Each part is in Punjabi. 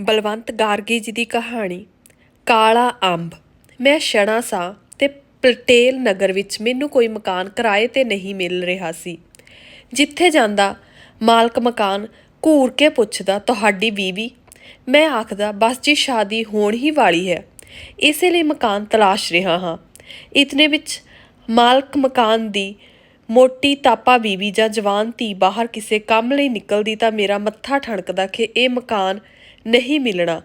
ਬਲਵੰਤ ਗਾਰਗੀ ਜੀ ਦੀ ਕਹਾਣੀ, ਕਾਲਾ ਅੰਬ। ਮੈਂ ਛਣਾ ਸਾਂ ਤੇ ਪਟੇਲ ਨਗਰ ਵਿੱਚ ਮੈਨੂੰ ਕੋਈ ਮਕਾਨ ਕਿਰਾਏ ਤੇ ਨਹੀਂ ਮਿਲ ਰਿਹਾ ਸੀ। ਜਿੱਥੇ ਜਾਂਦਾ, ਮਾਲਕ ਮਕਾਨ ਘੂਰ ਕੇ ਪੁੱਛਦਾ, ਤੁਹਾਡੀ ਬੀਵੀ? ਮੈਂ ਆਖਦਾ, ਬਸ ਜੀ, ਸ਼ਾਦੀ ਹੋਣ ਹੀ ਵਾਲੀ ਹੈ। ਇਸੇ ਲਈ ਮਕਾਨ ਤਲਾਸ਼ ਰਿਹਾ ਹਾਂ। ਇਤਨੇ ਵਿੱਚ ਮਾਲਕ ਮਕਾਨ ਦੀ ਮੋਟੀ ਤਾਪਾ ਬੀਵੀ ਜਾਂ ਜਵਾਨ ਧੀ ਬਾਹਰ ਕਿਸੇ ਕੰਮ ਲਈ ਨਿਕਲਦੀ ਤਾਂ ਮੇਰਾ ਮੱਥਾ ਠਣਕਦਾ ਕਿ ਇਹ ਮਕਾਨ ਨਹੀਂ ਮਿਲਣਾ।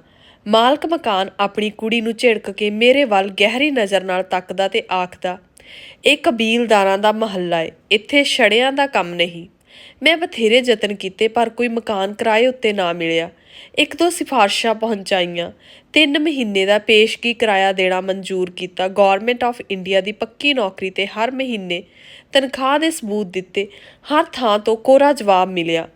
ਮਾਲਕ ਮਕਾਨ ਆਪਣੀ ਕੁੜੀ ਨੂੰ ਝਿੜਕ ਕੇ ਮੇਰੇ ਵੱਲ ਗਹਿਰੀ ਨਜ਼ਰ ਨਾਲ ਤੱਕਦਾ ਤੇ ਆਖਦਾ, ਇਹ ਕਬੀਲਦਾਰਾਂ ਦਾ ਮਹੱਲਾ ਏ, ਇੱਥੇ ਛੜਿਆਂ ਦਾ ਕੰਮ ਨਹੀਂ। ਮੈਂ ਬਥੇਰੇ ਯਤਨ ਕੀਤੇ ਪਰ ਕੋਈ ਮਕਾਨ ਕਿਰਾਏ ਉੱਤੇ ਨਾ ਮਿਲਿਆ। ਇੱਕ ਦੋ ਸਿਫਾਰਸ਼ਾਂ ਪਹੁੰਚਾਈਆਂ। ਤਿੰਨ ਮਹੀਨੇ ਦਾ ਪੇਸ਼ਗੀ ਕਿਰਾਇਆ ਦੇਣਾ ਮਨਜ਼ੂਰ ਕੀਤਾ। ਗਵਰਨਮੈਂਟ ਆਫ ਇੰਡੀਆ ਦੀ ਪੱਕੀ ਨੌਕਰੀ ਤੇ ਹਰ ਮਹੀਨੇ ਤਨਖਾਹ ਦੇ ਸਬੂਤ ਦਿੱਤੇ। ਹਰ ਥਾਂ ਤੋਂ ਕੋਰਾ ਜਵਾਬ ਮਿਲਿਆ।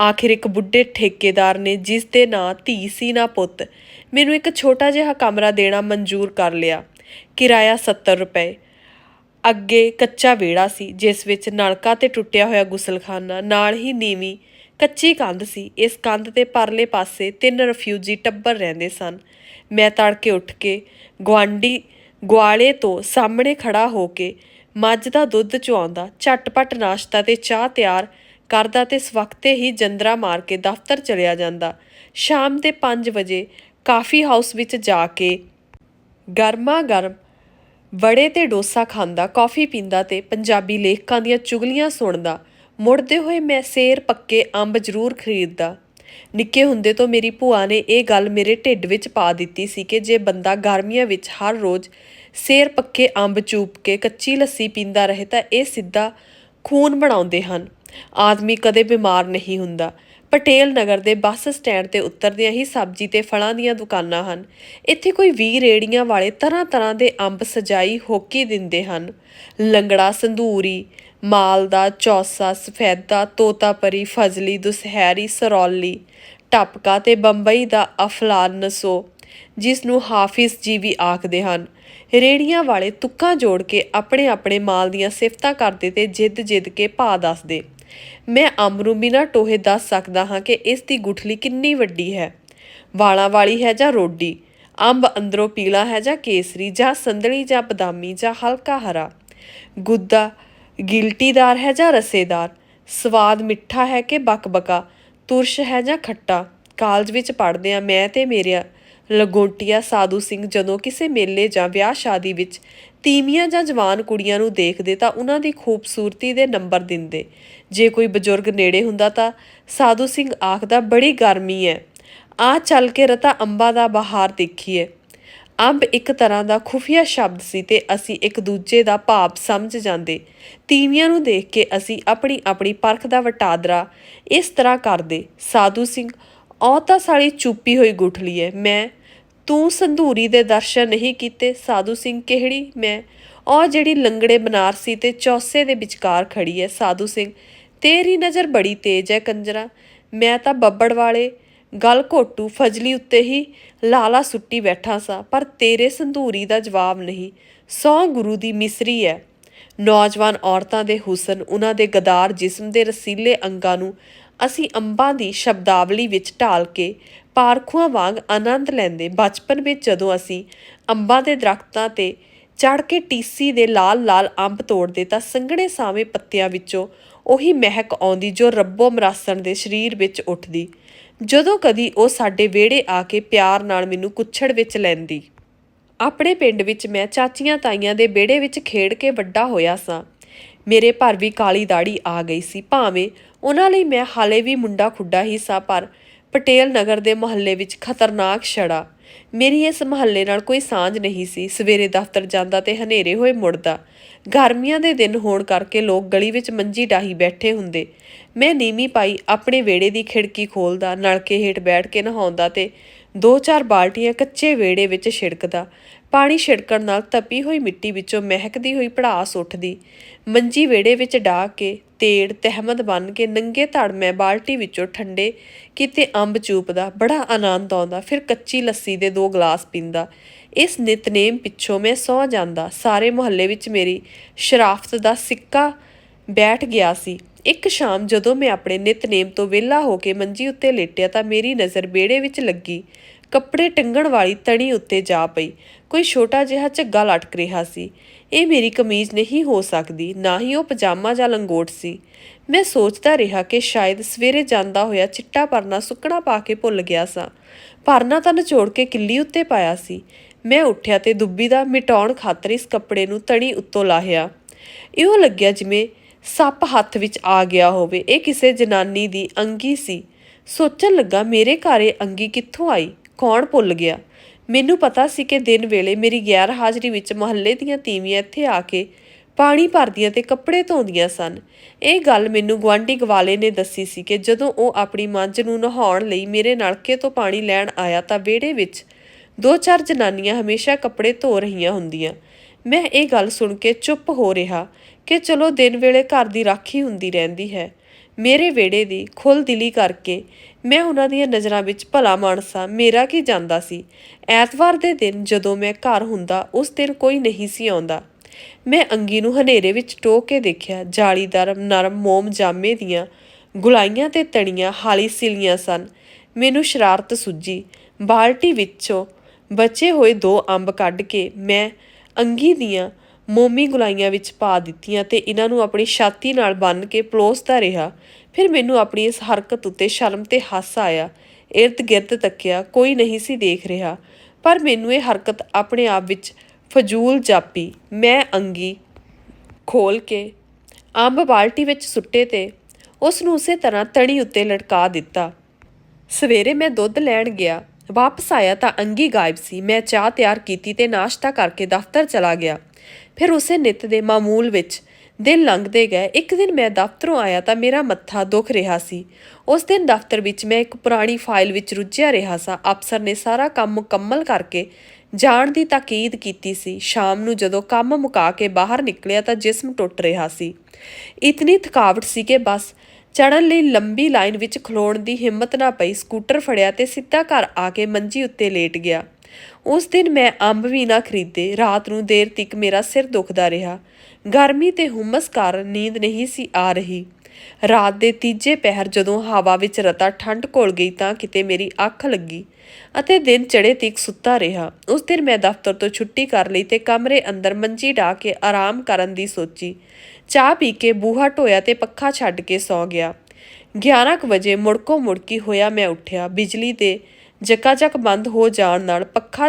ਆਖਿਰ ਇੱਕ ਬੁੱਢੇ ਠੇਕੇਦਾਰ ਨੇ ਜਿਸ ਦੇ ਨਾਂ ਧੀ ਸੀ ਨਾ ਪੁੱਤ ਮੈਨੂੰ ਇੱਕ ਛੋਟਾ ਜਿਹਾ ਕਮਰਾ ਦੇਣਾ ਮਨਜ਼ੂਰ ਕਰ ਲਿਆ। ਕਿਰਾਇਆ 70 ਰੁਪਏ। ਅੱਗੇ ਕੱਚਾ ਵਿਹੜਾ ਸੀ, ਜਿਸ ਵਿੱਚ ਨਲਕਾ ਤੇ ਟੁੱਟਿਆ ਹੋਇਆ ਗੁਸਲਖਾਨਾ, ਨਾਲ ਹੀ ਨੀਵੀਂ ਕੱਚੀ ਕੰਧ ਸੀ। ਇਸ ਕੰਧ ਦੇ ਪਰਲੇ ਪਾਸੇ ਤਿੰਨ ਰਿਫਿਊਜੀ ਟੱਬਰ ਰਹਿੰਦੇ ਸਨ। ਮੈਂ ਤੜਕੇ ਉੱਠ ਕੇ ਗਵਾਂਡੀ ਗਵਾਲੇ ਤੋਂ ਸਾਹਮਣੇ ਖੜਾ ਹੋ ਕੇ ਮੱਝ ਦਾ ਦੁੱਧ ਚੁਆਉਂਦਾ, ਝਟਪਟ ਨਾਸ਼ਤਾ ਤੇ ਚਾਹ ਤਿਆਰ ਕਰਦਾ ਤੇ ਸਵਖਤੇ ਹੀ ਜੰਦਰਾ ਮਾਰ ਕੇ ਦਫ਼ਤਰ ਚਲਿਆ ਜਾਂਦਾ। ਸ਼ਾਮ ਦੇ 5 ਵਜੇ ਕਾਫੀ ਹਾਊਸ ਵਿੱਚ ਜਾ ਕੇ ਗਰਮਾ ਗਰਮ ਵੜੇ ਤੇ ਡੋਸਾ ਖਾਂਦਾ, ਕਾਫੀ ਪੀਂਦਾ ਤੇ ਪੰਜਾਬੀ ਲੇਖਕਾਂ ਦੀਆਂ ਚੁਗਲੀਆਂ ਸੁਣਦਾ, ਮੁੜਦੇ ਹੋਏ ਮੈਂ ਸੇਰ ਪੱਕੇ ਅੰਬ ਜ਼ਰੂਰ ਖਰੀਦਦਾ। ਨਿੱਕੇ ਹੁੰਦੇ ਤੋਂ ਮੇਰੀ ਭੂਆ ਨੇ ਇਹ ਗੱਲ ਮੇਰੇ ਢਿੱਡ ਵਿੱਚ ਪਾ ਦਿੱਤੀ ਸੀ ਕਿ ਜੇ ਬੰਦਾ ਗਰਮੀਆਂ ਵਿੱਚ ਹਰ ਰੋਜ਼ ਸੇਰ ਪੱਕੇ ਅੰਬ ਚੂਪ ਕੇ ਕੱਚੀ ਲੱਸੀ ਪੀਂਦਾ ਰਹੇ ਤਾਂ ਇਹ ਸਿੱਧਾ ਖੂਨ ਬਣਾਉਂਦੇ ਹਨ। ਆਦਮੀ ਕਦੇ ਬਿਮਾਰ ਨਹੀਂ ਹੁੰਦਾ। ਪਟੇਲ ਨਗਰ ਦੇ ਬੱਸ ਸਟੈਂਡ ਤੇ ਉਤਰਦਿਆਂ ਹੀ ਸਬਜ਼ੀ ਤੇ ਫਲਾਂ ਦੀਆਂ ਦੁਕਾਨਾਂ ਹਨ। ਇੱਥੇ ਕੋਈ 20 ਰੇੜੀਆਂ ਵਾਲੇ ਤਰ੍ਹਾਂ ਤਰ੍ਹਾਂ ਦੇ ਅੰਬ ਸਜਾਈ ਹੋਕੀ ਦਿੰਦੇ ਹਨ। ਲੰਗੜਾ, ਸੰਧੂਰੀ, ਮਾਲਦਾ, ਚੌਸਾ, ਸਫੈਦਾ, ਤੋਤਾਪਰੀ, ਫਜ਼ਲੀ, ਦੁਸਹਿਰੀ, ਸਰੌਲੀ, ਟਪਕਾ ਤੇ ਬੰਬਈ ਦਾ ਅਫਲਾਨਸੋ ਜਿਸ ਨੂੰ ਹਾਫਿਜ਼ ਜੀ ਵੀ ਆਖਦੇ ਹਨ। ਰੇੜੀਆਂ ਵਾਲੇ ਤੁੱਕਾਂ ਜੋੜ ਕੇ ਆਪਣੇ ਆਪਣੇ ਮਾਲ ਦੀਆਂ ਸਿਫਤਾਂ ਕਰਦੇ ਤੇ ਜਿੱਦ ਜਿੱਦ ਕੇ ਭਾਅ ਦੱਸਦੇ। ਮੈਂ ਅੰਬ ਨੂੰ ਬਿਨਾਂ ਟੋਹੇ ਦੱਸ ਸਕਦਾ ਹਾਂ ਕਿ ਇਸ ਦੀ ਗੁਠਲੀ ਕਿੰਨੀ ਵੱਡੀ ਹੈ। ਵਾਲਾਂ ਵਾਲੀ ਹੈ ਜਾਂ ਰੋਡੀ? ਅੰਬ ਅੰਦਰੋਂ ਪੀਲਾ ਹੈ ਜਾਂ ਕੇਸਰੀ, ਜਾਂ ਸੰਦਲੀ ਜਾਂ ਬਦਾਮੀ, ਜਾਂ ਹਲਕਾ ਹਰਾ? ਗੁੱਦਾ ਗਿਲਟੀਦਾਰ ਹੈ ਜਾਂ ਰਸੇਦਾਰ? ਸਵਾਦ ਮਿੱਠਾ ਹੈ ਕਿ ਬਕਬਕਾ? ਤੁਰਸ਼ ਹੈ ਜਾਂ ਖੱਟਾ? ਕਾਲਜ ਵਿੱਚ ਪੜ੍ਹਦੇ ਆ ਮੈਂ ਤੇ ਮੇਰੇ ਲਗੋਟੀਆ ਸਾਧੂ ਸਿੰਘ ਜਦੋਂ ਕਿਸੇ ਮੇਲੇ ਜਾਂ ਵਿਆਹ ਸ਼ਾਦੀ ਵਿੱਚ ਤੀਵੀਆਂ ਜਾਂ ਜਵਾਨ ਕੁੜੀਆਂ ਨੂੰ ਦੇਖਦੇ ਤਾਂ ਉਹਨਾਂ ਦੀ ਖੂਬਸੂਰਤੀ ਦੇ ਨੰਬਰ ਦਿੰਦੇ। ਜੇ ਕੋਈ ਬਜ਼ੁਰਗ ਨੇੜੇ ਹੁੰਦਾ ਤਾਂ ਸਾਧੂ ਸਿੰਘ ਆਖਦਾ, ਬੜੀ ਗਰਮੀ ਹੈ ਆ ਚੱਲ ਕੇ ਰਤਾ ਅੰਬਾਂ ਦਾ ਬਹਾਰ ਦੇਖੀਏ ਅੰਬ ਇੱਕ ਤਰ੍ਹਾਂ ਦਾ ਖੁਫੀਆ ਸ਼ਬਦ ਸੀ ਤੇ ਅਸੀਂ ਇੱਕ ਦੂਜੇ ਦਾ ਭਾਵ ਸਮਝ ਜਾਂਦੇ। ਤੀਵੀਆਂ ਨੂੰ ਦੇਖ ਕੇ ਅਸੀਂ ਆਪਣੀ ਆਪਣੀ ਪਰਖ ਦਾ ਵਟਾਦਰਾ ਇਸ ਤਰ੍ਹਾਂ ਕਰਦੇ। ਸਾਧੂ ਸਿੰਘ, ਔ ਤਾਂ ਸਾਲੀ ਚੁੱਪੀ ਹੋਈ ਗੁਠਲੀ ਹੈ ਮੈਂ ਤੂੰ ਸੰਧੂਰੀ ਦੇ ਦਰਸ਼ਨ ਨਹੀਂ ਕੀਤੇ, ਸਾਧੂ ਸਿੰਘ ਕਿਹੜੀ? ਮੈਂ ਔ ਜਿਹੜੀ ਲੰਗੜੇ ਬਨਾਰਸੀ ਤੇ ਚੌਸੇ ਦੇ ਵਿਚਕਾਰ ਖੜੀ ਹੈ ਸਾਧੂ ਸਿੰਘ। ਤੇਰੀ ਨਜ਼ਰ ਬੜੀ ਤੇਜ਼ ਹੈ ਕੰਜਰਾ। ਮੈਂ ਤਾਂ ਬੱਬੜ ਵਾਲੇ ਗਲ ਘੋਟੂ ਫਜਲੀ ਉੱਤੇ ਹੀ ਲਾਲਾ ਸੁੱਟੀ ਬੈਠਾ ਸਾਂ, ਪਰ ਤੇਰੇ ਸੰਧੂਰੀ ਦਾ ਜਵਾਬ ਨਹੀਂ। ਸੌ ਗੁਰੂ ਦੀ ਮਿਸਰੀ ਹੈ ਨੌਜਵਾਨ ਔਰਤਾਂ ਦੇ ਹੁਸਨ ਉਹਨਾਂ ਦੇ ਗਦਾਰ ਜਿਸਮ ਦੇ ਰਸੀਲੇ ਅੰਗਾਂ ਨੂੰ ਅਸੀਂ ਅੰਬਾਂ ਦੀ ਸ਼ਬਦਾਵਲੀ ਵਿੱਚ ਢਾਲ ਕੇ ਪਾਰਖੂਆਂ ਵਾਂਗ ਆਨੰਦ ਲੈਂਦੇ ਬਚਪਨ ਵਿੱਚ ਜਦੋਂ ਅਸੀਂ ਅੰਬਾਂ ਦੇ ਦਰਖਤਾਂ ਤੇ ਚੜ ਕੇ ਟੀਸੀ ਦੇ ਲਾਲ-ਲਾਲ ਅੰਬ ਤੋੜਦੇ ਤਾਂ ਸੰਘਣੇ ਸਾਵੇਂ ਪੱਤਿਆਂ ਵਿੱਚੋਂ ਉਹੀ ਮਹਿਕ ਆਉਂਦੀ ਜੋ ਰੱਬੋ ਮਰਾਸਣ ਦੇ ਸਰੀਰ ਵਿੱਚ ਉੱਠਦੀ, ਜਦੋਂ ਕਦੀ ਉਹ ਸਾਡੇ ਵਿਹੜੇ ਆ ਕੇ ਪਿਆਰ ਨਾਲ ਮੈਨੂੰ ਕੁੱਛੜ ਵਿੱਚ ਲੈਂਦੀ। ਆਪਣੇ ਪਿੰਡ ਵਿੱਚ ਮੈਂ ਚਾਚੀਆਂ ਤਾਈਆਂ ਦੇ ਵਿਹੜੇ ਵਿੱਚ ਖੇਡ ਕੇ ਵੱਡਾ ਹੋਇਆ ਸਾਂ। ਮੇਰੇ ਭਰ ਵੀ ਕਾਲੀ ਦਾੜੀ ਆ ਗਈ ਸੀ। ਭਾਵੇਂ ਉਹਨਾਂ ਲਈ ਮੈਂ ਹਾਲੇ ਵੀ ਮੁੰਡਾ ਖੁੱਡਾ ਹੀ ਸਾਂ, ਪਰ ਪਟੇਲ ਨਗਰ ਦੇ ਮੁਹੱਲੇ ਵਿੱਚ ਖਤਰਨਾਕ ਛੜਾ ਮੇਰੀ ਇਸ ਮੁਹੱਲੇ ਨਾਲ ਕੋਈ ਸਾਂਝ ਨਹੀਂ ਸੀ। ਸਵੇਰੇ ਦਫ਼ਤਰ ਜਾਂਦਾ ਤੇ ਹਨੇਰੇ ਹੋਏ ਮੁੜਦਾ। ਗਰਮੀਆਂ ਦੇ ਦਿਨ ਹੋਣ ਕਰਕੇ ਲੋਕ ਗਲੀ ਵਿੱਚ ਮੰਜੀ ਡਾਹੀ ਬੈਠੇ ਹੁੰਦੇ। ਮੈਂ ਨੀਮੀ ਪਾਈ ਆਪਣੇ ਵਿਹੜੇ ਦੀ ਖਿੜਕੀ ਖੋਲਦਾ, ਨਲਕੇ ਹੇਠ ਬੈਠ ਕੇ ਨਹਾਉਂਦਾ ਤੇ ਦੋ ਚਾਰ ਬਾਲਟੀਆਂ ਕੱਚੇ ਵਿਹੜੇ ਵਿੱਚ ਛਿੜਕਦਾ। ਪਾਣੀ ਛਿੜਕਣ ਨਾਲ ਤਪੀ ਹੋਈ ਮਿੱਟੀ ਵਿੱਚੋਂ ਮਹਿਕਦੀ ਹੋਈ ਪੜਾਸ ਉੱਠਦੀ। ਮੰਜੀ ਵਿਹੜੇ ਵਿੱਚ ਡਾਹ ਕੇ ਤੇੜ, ਤਹਿਮਦ ਬਨ ਕੇ ਨੰਗੇ ਧੜ ਮੈਂ ਬਾਲਟੀ ਵਿੱਚੋਂ ਠੰਡੇ ਕਿਤੇ ਅੰਬ ਚੂਪਦਾ। ਬੜਾ ਆਨੰਦ ਆਉਂਦਾ, ਫਿਰ ਕੱਚੀ ਲੱਸੀ ਦੇ ਦੋ ਗਲਾਸ ਪੀਂਦਾ। ਇਸ ਨਿਤਨੇਮ ਪਿੱਛੋਂ ਮੈਂ ਸੌ ਜਾਂਦਾ। ਸਾਰੇ ਮੁਹੱਲੇ ਵਿੱਚ ਮੇਰੀ ਸ਼ਰਾਫਤ ਦਾ ਸਿੱਕਾ ਬੈਠ ਗਿਆ ਸੀ। ਇੱਕ ਸ਼ਾਮ ਜਦੋਂ ਮੈਂ ਆਪਣੇ ਨਿਤਨੇਮ ਤੋਂ ਵਿਹਲਾ ਹੋ ਕੇ ਮੰਜੀ ਉੱਤੇ ਲੇਟਿਆ ਤਾਂ ਮੇਰੀ ਨਜ਼ਰ ਵਿਹੜੇ ਵਿੱਚ ਲੱਗੀ। ਕੱਪੜੇ ਟੰਗਣ ਵਾਲੀ ਤਣੀ ਉੱਤੇ ਜਾ ਪਈ। ਕੋਈ ਛੋਟਾ ਜਿਹਾ ਝੱਗਾ ਲਟਕ ਰਿਹਾ ਸੀ। ਇਹ ਮੇਰੀ ਕਮੀਜ਼ ਨਹੀਂ ਹੋ ਸਕਦੀ, ਨਾ ਹੀ ਉਹ ਪਜਾਮਾ ਜਾਂ ਲੰਗੋਟ ਸੀ। ਮੈਂ ਸੋਚਦਾ ਰਿਹਾ ਕਿ ਸ਼ਾਇਦ ਸਵੇਰੇ ਜਾਂਦਾ ਹੋਇਆ ਚਿੱਟਾ ਪਰਨਾ ਸੁੱਕਣਾ ਪਾ ਕੇ ਭੁੱਲ ਗਿਆ ਸਾਂ। ਪਰਨਾ ਤਾਂ ਨਿਚੋੜ ਕੇ ਕਿੱਲੀ ਉੱਤੇ ਪਾਇਆ ਸੀ। ਮੈਂ ਉੱਠਿਆ ਤੇ ਦੁੱਬੀ ਦਾ ਮਿਟਾਉਣ ਖਾਤਰ ਇਸ ਕੱਪੜੇ ਨੂੰ ਤਣੀ ਉੱਤੋਂ ਲਾਹਿਆ। ਇਹੋ ਲੱਗਿਆ ਜਿਵੇਂ ਸੱਪ ਹੱਥ ਵਿੱਚ ਆ ਗਿਆ ਹੋਵੇ। ਇਹ ਕਿਸੇ ਜਨਾਨੀ ਦੀ ਅੰਗੀ ਸੀ। ਸੋਚਣ ਲੱਗਾ, ਮੇਰੇ ਘਰ ਇਹ ਅੰਗੀ ਕਿੱਥੋਂ ਆਈ? ਕੌਣ ਭੁੱਲ ਗਿਆ? ਮੈਨੂੰ ਪਤਾ ਸੀ ਕਿ ਦਿਨ ਵੇਲੇ ਮੇਰੀ ਗੈਰ ਹਾਜ਼ਰੀ ਵਿੱਚ ਮਹੱਲੇ ਦੀਆਂ ਤੀਵੀਆਂ ਇੱਥੇ ਆ ਕੇ ਪਾਣੀ ਭਰਦੀਆਂ ਤੇ ਕੱਪੜੇ ਧੋਂਦੀਆਂ ਸਨ। ਇਹ ਗੱਲ ਮੈਨੂੰ ਗੁਆਂਢੀ ਗਵਾਲੇ ਨੇ ਦੱਸੀ ਸੀ ਕਿ ਜਦੋਂ ਉਹ ਆਪਣੀ ਮੱਝ ਨੂੰ ਨਹਾਉਣ ਲਈ ਮੇਰੇ ਨਲਕੇ ਤੋਂ ਪਾਣੀ ਲੈਣ ਆਇਆ ਤਾਂ ਵਿਹੜੇ ਵਿੱਚ ਦੋ ਚਾਰ ਜਨਾਨੀਆਂ ਹਮੇਸ਼ਾ ਕੱਪੜੇ ਧੋ ਰਹੀਆਂ ਹੁੰਦੀਆਂ। ਮੈਂ ਇਹ ਗੱਲ ਸੁਣ ਕੇ ਚੁੱਪ ਹੋ ਰਿਹਾ ਕਿ ਚਲੋ ਦਿਨ ਵੇਲੇ ਘਰ ਦੀ ਰਾਖੀ ਹੁੰਦੀ ਰਹਿੰਦੀ ਹੈ। ਮੇਰੇ ਵਿਹੜੇ ਦੀ ਖੁੱਲ ਦਿਲੀ ਕਰਕੇ ਮੈਂ ਉਹਨਾਂ ਦੀਆਂ ਨਜ਼ਰਾਂ ਵਿੱਚ ਭਲਾ ਮਾਨਸਾ ਮੇਰਾ ਕੀ ਜਾਂਦਾ ਸੀ। ਐਤਵਾਰ ਦੇ ਦਿਨ ਜਦੋਂ ਮੈਂ ਘਰ ਹੁੰਦਾ, ਉਸ ਦਿਨ ਕੋਈ ਨਹੀਂ ਸੀ ਆਉਂਦਾ। ਮੈਂ ਅੰਗੀ ਨੂੰ ਹਨੇਰੇ ਵਿੱਚ ਟੋਕ ਕੇ ਦੇਖਿਆ ਜਾਲੀਦਾਰ ਨਰਮ ਮੋਮ ਜਾਮੇ ਦੀਆਂ ਗੁਲਾਈਆਂ ਤੇ ਤਣੀਆਂ ਹਾਲੀ ਸਿਲੀਆਂ ਸਨ। ਮੈਨੂੰ ਸ਼ਰਾਰਤ ਸੁੱਜੀ। ਬਾਲਟੀ ਵਿੱਚੋਂ ਬਚੇ ਹੋਏ ਦੋ ਅੰਬ ਕੱਢ ਕੇ ਮੈਂ ਅੰਗੀ ਦੀਆਂ ਮੋਮੀ ਗੁਲਾਈਆਂ ਵਿੱਚ ਪਾ ਦਿੱਤੀਆਂ ਤੇ ਇਹਨਾਂ ਨੂੰ ਆਪਣੀ ਛਾਤੀ ਨਾਲ ਬੰਨ੍ਹ ਕੇ ਪਲੋਸਦਾ ਰਿਹਾ। ਫਿਰ ਮੈਨੂੰ ਆਪਣੀ ਇਸ ਹਰਕਤ ਉੱਤੇ ਸ਼ਰਮ ਤੇ ਹਾਸਾ ਆਇਆ। ਇਰਦ ਗਿਰਦ ਤੱਕਿਆ, ਕੋਈ ਨਹੀਂ ਸੀ ਦੇਖ ਰਿਹਾ। ਪਰ ਮੈਨੂੰ ਇਹ ਹਰਕਤ ਆਪਣੇ ਆਪ ਵਿੱਚ ਫਜ਼ੂਲ ਜਾਪੀ। ਮੈਂ ਅੰਗੀ ਖੋਲ ਕੇ ਅੰਬ ਬਾਲਟੀ ਵਿੱਚ ਸੁੱਟੇ ਤੇ ਉਸ ਨੂੰ ਉਸੇ ਤਰ੍ਹਾਂ ਤਣੀ ਉੱਤੇ ਲਟਕਾ ਦਿੱਤਾ। ਸਵੇਰੇ ਮੈਂ ਦੁੱਧ ਲੈਣ ਗਿਆ। ਵਾਪਸ ਆਇਆ ਤਾਂ ਅੰਗੀ ਗਾਇਬ ਸੀ। ਮੈਂ ਚਾਹ ਤਿਆਰ ਕੀਤੀ ਤੇ ਨਾਸ਼ਤਾ ਕਰਕੇ ਦਫ਼ਤਰ ਚਲਾ ਗਿਆ। ਫਿਰ ਉਸੇ ਨਿਤ ਦੇ ਮਾਮੂਲ ਵਿੱਚ ਦਿਨ ਲੰਘਦੇ ਗਏ। ਇੱਕ ਦਿਨ ਮੈਂ ਦਫ਼ਤਰੋਂ ਆਇਆ ਤਾਂ ਮੇਰਾ ਮੱਥਾ ਦੁਖ ਰਿਹਾ ਸੀ। ਉਸ ਦਿਨ ਦਫ਼ਤਰ ਵਿੱਚ ਮੈਂ ਇੱਕ ਪੁਰਾਣੀ ਫਾਈਲ ਵਿੱਚ ਰੁੱਝਿਆ ਰਿਹਾ ਸਾਂ। ਅਫਸਰ ਨੇ ਸਾਰਾ ਕੰਮ ਮੁਕੰਮਲ ਕਰਕੇ ਜਾਣ ਦੀ ਤਾਕੀਦ ਕੀਤੀ ਸੀ। ਸ਼ਾਮ ਨੂੰ ਜਦੋਂ ਕੰਮ ਮੁਕਾ ਕੇ ਬਾਹਰ ਨਿਕਲਿਆ ਤਾਂ ਜਿਸਮ ਟੁੱਟ ਰਿਹਾ ਸੀ। ਇਤਨੀ ਥਕਾਵਟ ਸੀ ਕਿ ਬਸ ਚੜਨ ਲਈ ਲੰਬੀ ਲਾਈਨ ਵਿੱਚ ਖਲੋਣ ਦੀ ਹਿੰਮਤ ਨਾ ਪਈ, ਸਕੂਟਰ ਫੜਿਆ ਤੇ ਸਿੱਧਾ ਘਰ ਆ ਕੇ ਮੰਜੀ ਉੱਤੇ ਲੇਟ ਗਿਆ। ਉਸ ਦਿਨ ਮੈਂ ਅੰਬ ਵੀ ਨਾ ਖਰੀਦੇ, ਰਾਤ ਨੂੰ ਦੇਰ ਤੱਕ ਮੇਰਾ ਸਿਰ ਦੁਖਦਾ ਰਿਹਾ। ਗਰਮੀ ਤੇ ਹੁਮਸ ਕਾਰਨ ਨੀਂਦ ਨਹੀਂ ਸੀ ਆ ਰਹੀ। ਰਾਤ ਦੇ ਤੀਜੇ ਪਹਿਰ ਜਦੋਂ ਹਵਾ ਵਿੱਚ ਰਤਾ ਠੰਡ ਘੋਲ ਗਈ ਤਾਂ ਕਿਤੇ ਮੇਰੀ ਅੱਖ ਲੱਗੀ ਅਤੇ ਦਿਨ ਚੜੇ ਤੀਕ ਸੁੱਤਾ ਰਿਹਾ। ਉਸ ਦਿਨ ਮੈਂ ਦਫ਼ਤਰ ਤੋਂ ਛੁੱਟੀ ਕਰ ਲਈ ਤੇ ਕਮਰੇ ਅੰਦਰ ਮੰਜੀ ਢਾ ਕੇ ਆਰਾਮ ਕਰਨ ਦੀ ਸੋਚੀ। ਚਾਹ ਪੀ ਕੇ ਬੂਹਾ ਢੋਇਆ ਤੇ ਪੱਖਾ ਛੱਡ ਕੇ ਸੌ ਗਿਆ। 11 ਕੁ ਵਜੇ ਮੁੜਕੋ ਮੁੜਕੀ ਹੋਇਆ ਮੈਂ ਉੱਠਿਆ। ਬਿਜਲੀ ਦੇ ਜਕਾਜਕ ਬੰਦ ਹੋ ਜਾਣ ਨਾਲ ਪੱਖਾ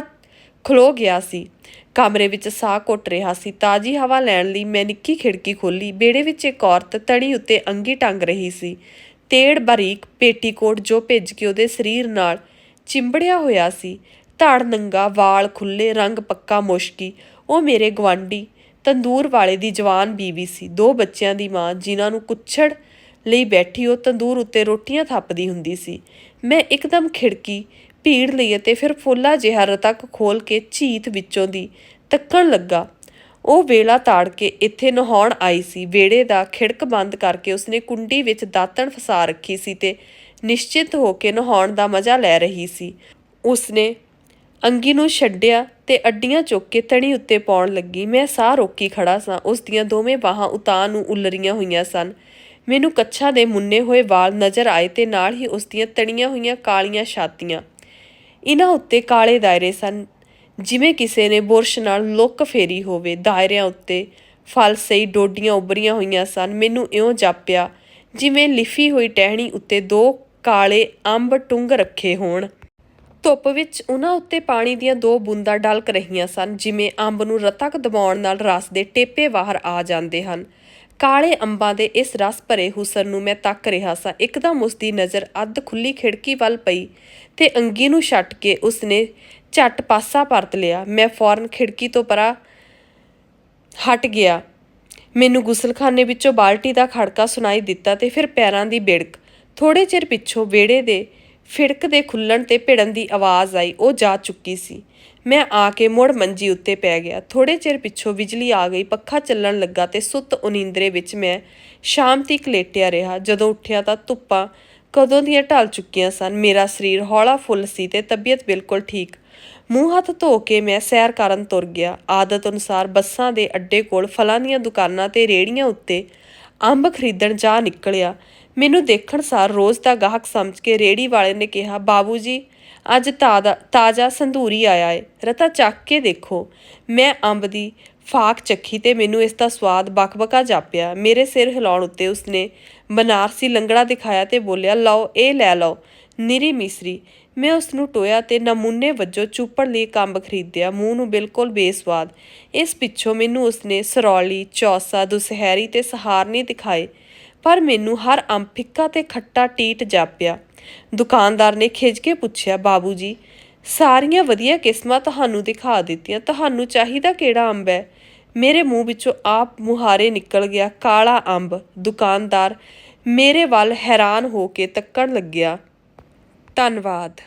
ਖਲੋ ਗਿਆ ਸੀ। ਕਮਰੇ ਵਿੱਚ ਸਾਹ ਘੁੱਟ ਰਿਹਾ ਸੀ। ਤਾਜੀ ਹਵਾ ਲੈਣ ਲਈ ਮੈਂ ਨਿੱਕੀ ਖਿੜਕੀ ਖੋਲੀ ਬੇੜੇ ਵਿੱਚ ਇੱਕ ਔਰਤ ਤਣੀ ਉੱਤੇ ਅੰਗੀ ਟੰਗ ਰਹੀ ਸੀ। ਤੇੜ ਬਾਰੀਕ ਪੇਟੀਕੋਟ ਜੋ ਭਿੱਜ ਕੇ ਉਹਦੇ ਸਰੀਰ ਨਾਲ ਚਿੰਬੜਿਆ ਹੋਇਆ ਸੀ। ਧੜ ਨੰਗਾ, ਵਾਲ ਖੁੱਲੇ ਰੰਗ ਪੱਕਾ, ਮੁਸ਼ਕੀ। ਉਹ ਮੇਰੇ ਗਵਾਂਢੀ ਤੰਦੂਰ ਵਾਲੇ ਦੀ ਜਵਾਨ ਬੀਵੀ ਸੀ। ਦੋ ਬੱਚਿਆਂ ਦੀ ਮਾਂ ਜਿਨ੍ਹਾਂ ਨੂੰ ਕੁੱਛੜ ਲਈ ਬੈਠੀ ਉਹ ਤੰਦੂਰ ਉੱਤੇ ਰੋਟੀਆਂ ਥੱਪਦੀ ਹੁੰਦੀ ਸੀ। ਮੈਂ ਇੱਕਦਮ ਖਿੜਕੀ ਭੀੜ ਲਈ ਅਤੇ ਫਿਰ ਫੁੱਲਾ ਜਿਹਾ ਰਤਕ ਖੋਲ ਕੇ ਝੀਤ ਵਿੱਚੋਂ ਦੀ ਤੱਕਣ ਲੱਗਾ। ਉਹ ਵੇਲਾ ਤਾੜ ਕੇ ਇੱਥੇ ਨਹਾਉਣ ਆਈ ਸੀ। ਵੇੜੇ ਦਾ ਖਿੜਕ ਬੰਦ ਕਰਕੇ ਉਸਨੇ ਕੁੰਡੀ ਵਿੱਚ ਦਾਤਣ ਫਸਾ ਰੱਖੀ ਸੀ ਤੇ ਨਿਸ਼ਚਿਤ ਹੋ ਕੇ ਨਹਾਉਣ ਦਾ ਮਜ਼ਾ ਲੈ ਰਹੀ ਸੀ। ਉਸਨੇ ਅੰਗੀ ਨੂੰ ਛੱਡਿਆ ਤੇ ਅੱਡੀਆਂ ਚੁੱਕ ਕੇ ਤਣੀ ਉੱਤੇ ਪਾਉਣ ਲੱਗੀ। ਮੈਂ ਸਾਹ ਰੋਕੀ ਖੜਾ ਸਾਂ। ਉਸ ਦੀਆਂ ਦੋਵੇਂ ਬਾਹਾਂ ਉਤਾਂ ਨੂੰ ਉਲਰੀਆਂ ਹੋਈਆਂ ਸਨ। ਮੈਨੂੰ ਕੱਛਾਂ ਦੇ ਮੁੰਨੇ ਹੋਏ ਵਾਲ ਨਜ਼ਰ ਆਏ ਤੇ ਨਾਲ ਹੀ ਉਸ ਦੀਆਂ ਤਣੀਆਂ ਹੋਈਆਂ ਕਾਲੀਆਂ ਛਾਤੀਆਂ ਇਹਨਾਂ ਉੱਤੇ ਕਾਲੇ ਦਾਇਰੇ ਸਨ। ਜਿਵੇਂ ਕਿਸੇ ਨੇ ਬੁਰਸ਼ ਨਾਲ ਲੁੱਕ ਫੇਰੀ ਹੋਵੇ, ਦਾਇਰਿਆਂ ਉੱਤੇ ਫਲ ਸਹੀ ਡੋਡੀਆਂ ਉੱਭਰੀਆਂ ਹੋਈਆਂ ਸਨ। ਮੈਨੂੰ ਇਉਂ ਜਾਪਿਆ, ਜਿਵੇਂ ਲਿਫੀ ਹੋਈ ਟਹਿਣੀ ਉੱਤੇ ਦੋ ਕਾਲੇ ਅੰਬ ਟੁੰਗ ਰੱਖੇ ਹੋਣ। ਧੁੱਪ ਵਿੱਚ ਉਹਨਾਂ ਉੱਤੇ ਪਾਣੀ ਦੀਆਂ ਦੋ ਬੂੰਦਾਂ ਡਲਕ ਰਹੀਆਂ ਸਨ, ਜਿਵੇਂ ਅੰਬ ਨੂੰ ਰਤਕ ਦਬਾਉਣ ਨਾਲ ਰਸ ਦੇ ਟੇਪੇ ਬਾਹਰ ਆ ਜਾਂਦੇ ਹਨ। ਕਾਲੇ ਅੰਬਾਂ ਦੇ ਇਸ ਰਸ ਭਰੇ ਹੁਸਨ ਨੂੰ ਮੈਂ ਤੱਕ ਰਿਹਾ ਸਾਂ। ਇੱਕਦਮ ਉਸ ਦੀ ਨਜ਼ਰ ਅੱਧ ਖੁੱਲੀ ਖਿੜਕੀ ਵੱਲ ਪਈ ਤੇ ਅੰਗੀ ਨੂੰ ਛੱਟ ਕੇ ਉਸਨੇ ਝੱਟ ਪਾਸਾ ਪਰਤ ਲਿਆ। ਮੈਂ ਫੌਰਨ ਖਿੜਕੀ ਤੋਂ ਪਰਾਂ ਹਟ ਗਿਆ। ਮੈਨੂੰ ਗੁਸਲਖਾਨੇ ਵਿੱਚੋਂ ਬਾਲਟੀ ਦਾ ਖੜਕਾ ਸੁਣਾਈ ਦਿੱਤਾ ਤੇ ਫਿਰ ਪੈਰਾਂ ਦੀ ਬਿੜਕ। ਥੋੜੇ ਚਿਰ ਪਿੱਛੋਂ ਵਿਹੜੇ ਦੇ ਫਿੜਕ ਦੇ ਖੁੱਲਣ ਤੇ ਭਿੜਨ ਦੀ ਆਵਾਜ਼ ਆਈ। ਉਹ ਜਾ ਚੁੱਕੀ ਸੀ। ਮੈਂ ਆ ਕੇ ਮੁੜ ਮੰਜੀ ਉੱਤੇ ਪੈ ਗਿਆ। ਥੋੜੇ ਚਿਰ ਪਿੱਛੋਂ ਬਿਜਲੀ ਆ ਗਈ, ਪੱਖਾ ਚੱਲਣ ਲੱਗਾ ਤੇ ਸੁੱਤ ਉਨੀਂਦਰੇ ਵਿੱਚ ਮੈਂ ਸ਼ਾਮ ਤੀਕ ਲੇਟਿਆ ਰਿਹਾ। ਜਦੋਂ ਉੱਠਿਆ ਤਾਂ ਧੁੱਪਾਂ ਕਦੋਂ ਦੀਆਂ ਢਲ ਚੁੱਕੀਆਂ ਸਨ। ਮੇਰਾ ਸਰੀਰ ਹੌਲਾ ਫੁੱਲ ਸੀ ਤੇ ਤਬੀਅਤ ਬਿਲਕੁਲ ਠੀਕ। ਮੂੰਹ ਹੱਥ ਧੋ ਕੇ ਮੈਂ ਸੈਰ ਕਰਨ ਤੁਰ ਗਿਆ। ਆਦਤ ਅਨੁਸਾਰ ਬੱਸਾਂ ਦੇ ਅੱਡੇ ਕੋਲ ਫਲਾਂ ਦੀਆਂ ਦੁਕਾਨਾਂ ਤੇ ਰੇੜੀਆਂ ਉੱਤੇ ਅੰਬ ਖਰੀਦਣ ਜਾ ਨਿਕਲਿਆ। ਮੈਨੂੰ ਦੇਖਣ ਸਾਰ ਰੋਜ਼ ਦਾ ਗਾਹਕ ਸਮਝ ਕੇ ਰੇੜੀ ਵਾਲੇ ਨੇ ਕਿਹਾ, ਬਾਬੂ ਜੀ ਅੱਜ ਤਾਜ਼ਾ ਤਾਜ਼ਾ ਸੰਧੂਰੀ ਆਇਆ ਏ। ਰਤਾ ਚੱਕ ਕੇ ਦੇਖੋ। ਮੈਂ ਅੰਬ ਦੀ ਫਾਕ ਚੱਖੀ ਤੇ ਮੈਨੂੰ ਇਸ ਦਾ ਸਵਾਦ ਬਕਬਕਾ ਜਾਪਿਆ। ਮੇਰੇ ਸਿਰ ਹਿਲਾਉਣ ਉੱਤੇ ਉਸਨੇ ਬਨਾਰਸੀ ਲੰਗੜਾ ਦਿਖਾਇਆ ਤੇ ਬੋਲਿਆ, ਲਓ, ਇਹ ਲੈ ਲਓ। ਨਿਰੀ ਮਿਸਰੀ, ਮੈਂ ਉਸ ਨੂੰ ਟੋਇਆ ਤੇ ਨਮੂਨੇ ਵਜੋਂ ਚੂਪੜ ਲਈ ਕੰਬ ਖਰੀਦਿਆ। ਮੂੰਹ ਨੂੰ ਬਿਲਕੁਲ ਬੇਸਵਾਦ। ਇਸ ਪਿੱਛੋਂ ਮੈਨੂੰ ਉਸਨੇ ਸਰੌਲੀ, ਚੌਸਾ, ਦੁਸਹਿਰੀ ਤੇ ਸਹਾਰਨੀ ਦਿਖਾਏ। ਪਰ ਮੈਨੂੰ ਹਰ ਅੰਬ ਫਿੱਕਾ ਤੇ ਖੱਟਾ ਟੀਟ ਜਾਪਿਆ। ਦੁਕਾਨਦਾਰ ਨੇ ਖਿੱਚ ਕੇ ਪੁੱਛਿਆ, ਬਾਬੂ ਜੀ, ਸਾਰੀਆਂ ਵਧੀਆ ਕਿਸਮਾਂ ਤੁਹਾਨੂੰ ਦਿਖਾ ਦਿੱਤੀਆਂ, ਤੁਹਾਨੂੰ ਚਾਹੀਦਾ ਕਿਹੜਾ ਅੰਬ ਹੈ? ਮੇਰੇ ਮੂੰਹ ਵਿੱਚੋਂ ਆਪ ਮੁਹਾਰੇ ਨਿਕਲ ਗਿਆ, ਕਾਲਾ ਅੰਬ। ਦੁਕਾਨਦਾਰ ਮੇਰੇ ਵੱਲ ਹੈਰਾਨ ਹੋ ਕੇ ਤੱਕਣ ਲੱਗਿਆ। ਧੰਨਵਾਦ।